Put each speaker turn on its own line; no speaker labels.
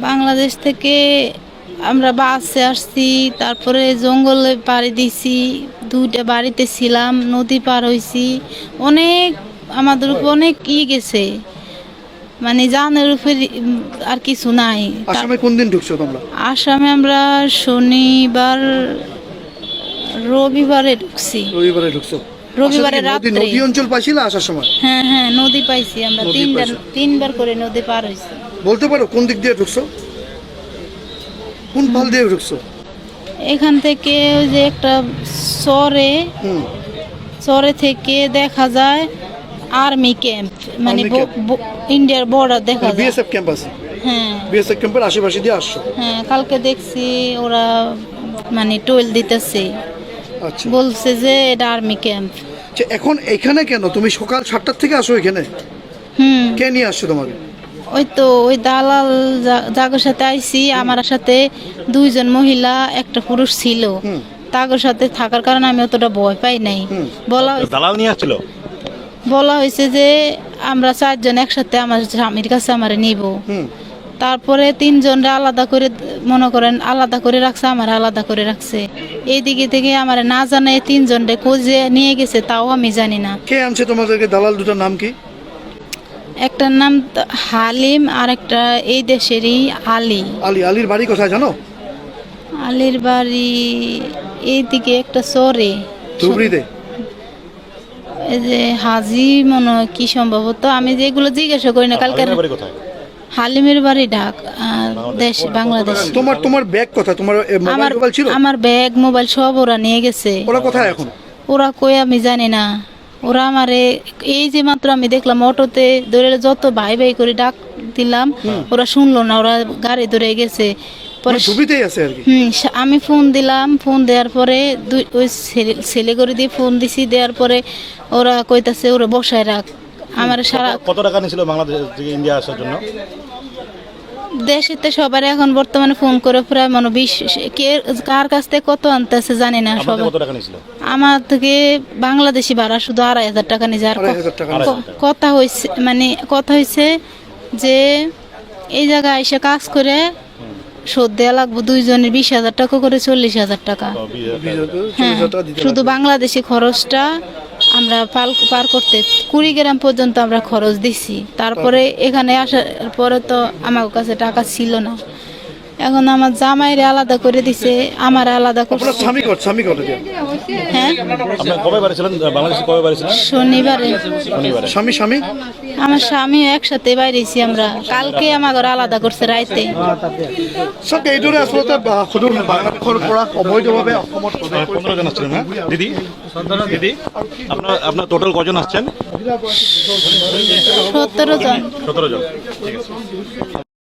বাংলাদেশ থেকে আমরা বাসে আসছি তারপরে জঙ্গলে পাড়ি দিছি দুইটা বাড়িতে ছিলাম নদী পার হয়েছি অনেক আমাদের উপর অনেক ই গেছে। মানে জানের উপরে আর কিছু নাই।
আসামে কোন দিন ঢুকছো তোমরা?
আসামে আমরা শনিবার রবিবারে ঢুকছি।
রবিবারে ঢুকছো।
রবিবারে
নদী-
রাত্রে।
নদী অঞ্চল পাইছিল আসার সময়?
হ্যাঁ হ্যাঁ নদী পাইছি আমরা। তিনবার তিনবার করে নদী পার হয়েছি
বলতে পারো কোন দিক দিয়ে ঢুকছো? কোন পাল দিয়ে ঢুকছো?
এখান থেকে ওই যে একটা
সরে
সরে থেকে দেখা যায় আর্মি ক্যাম্প মানে ইন্ডিয়ার বর্ডার দেখা যায়।
বিএসএফ ক্যাম্প আছে
হ্যাঁ।
বিএসএফ ক্যাম্পের আশেপাশে দিয়ে আসছো?
হ্যাঁ কালকে দেখছি ওরা মানে টোয়েল দিতেছে।
আচ্ছা।
বলছে যে এটা আর্মি ক্যাম্প।
আচ্ছা, এখন এখানে কেন? তুমি সকাল সাতটার থেকে আসো এখানে?
হুম।
কে নিয়ে আসছো তোমাকে?
ওই তো ওই দালাল যাগোর সাথে আইসি আমার সাথে দুইজন মহিলা একটা পুরুষ ছিল।
হুম।
তাগোর সাথে থাকার কারণে আমি অতটা ভয় পাই নাই। বলা
দালাল নিয়ে আসছিল?
বলা হয়েছে যে আমরা চারজন একসাথে আমার স্বামীর কাছে আমার নিব। তারপরে তিনজনরা আলাদা করে মনে করেন আলাদা করে রাখছে আমার আলাদা করে রাখছে। এইদিকে থেকে আমার না জানে তিনজনরে খোঁজে নিয়ে গেছে তাও আমি জানি না।
কে আনছে তোমাদেরকে? দালাল দুটার নাম কি?
একটার নাম তো- হালিম আর একটা এই দেশেরই আলী।
আলী আলীর বাড়ি কোথায় জানো?
আলীর বাড়ি এইদিকে একটা চরে।
ধুবড়িতে?
এই যে হাজি মনে হয় কি সম্ভবত আমি যেগুলো জিজ্ঞাসা করি না কালকে
হালিমের বাড়ি কোথায়?
হালিমের বাড়ি ঢাক দেশ বাংলাদেশ।
তোমার তোমার ব্যাগ কোথায়? তোমার এ, মোবাইল
আমার
ছিল?
আমার ব্যাগ মোবাইল সব ওরা নিয়ে গেছে।
ওরা কোথায় এখন?
ওরা কই আমি জানি না। ওরা আমারে এই যে মাত্র আমি দেখলাম অটোতে ধরে যত ভাই ভাই করে ডাক দিলাম ওরা শুনলো না ওরা গাড়ি ধরে গেছে। পরে
মানে আছে আর কি।
হুম আমি ফোন দিলাম ফোন দেওয়ার পরে দুই ওই ছেলে- ছেলে করে দিয়ে ফোন দিছি দেওয়ার পরে ওরা কইতাছে ওরা বসায় রাখ। আমার সারা
কত টাকা নিয়েছিল বাংলাদেশ থেকে ইন্ডিয়া আসার জন্য?
দেশেতে সবার এখন বর্তমানে ফোন করে প্রায় মনে বিশ কে কার কাছ থেকে কত আনতেছে জানি না সবাই।
কত টাকা নিয়েছিল
আমার থেকে বাংলাদেশি ভাড়া শুধু আড়াই হাজার টাকা নিয়ে ক- কথা হয়েছে মানে কথা হয়েছে যে এই জায়গায় এসে কাজ করে শোধ দেওয়া লাগবে দুইজনের বিশ হাজার টাকা করে চল্লিশ হাজার টাকা। হ্যাঁ শুধু বাংলাদেশি খরচটা আমরা পাল পার করতে কুড়ি গ্রাম পর্যন্ত আমরা খরচ দিছি। তারপরে এখানে আসার পরে তো আমার কাছে টাকা ছিল না। এখন আমার জামাইরে আলাদা করে দিছে আমার আলাদা
আপনার
করছে।
স্বামী কর স্বামী দিয়ে
হ্যাঁ?
আপনার কবে বাড়ি ছিলেন? বাংলাদেশে কবে বাড়ি ছিলেন?
শনিবারে।
শনিবারে।
স্বামী স্বামী?
আমার স্বামী একসাথে বাইরেছি আমরা। কালকে আমার ঘর আলাদা করছে ৰাইতে
চাওক এইদৰে আচলতে সুদূৰ বাংলাদেশৰ পৰা অবৈধভাৱে অসমত প্ৰৱেশ কৰি
পনেরো জন আসছিলেন হ্যাঁ? দিদি? দিদি? আপনার আপনার টোটাল কজন আসছেন?
সতেরো জন।
সতেরো জন। ঠিক আছে।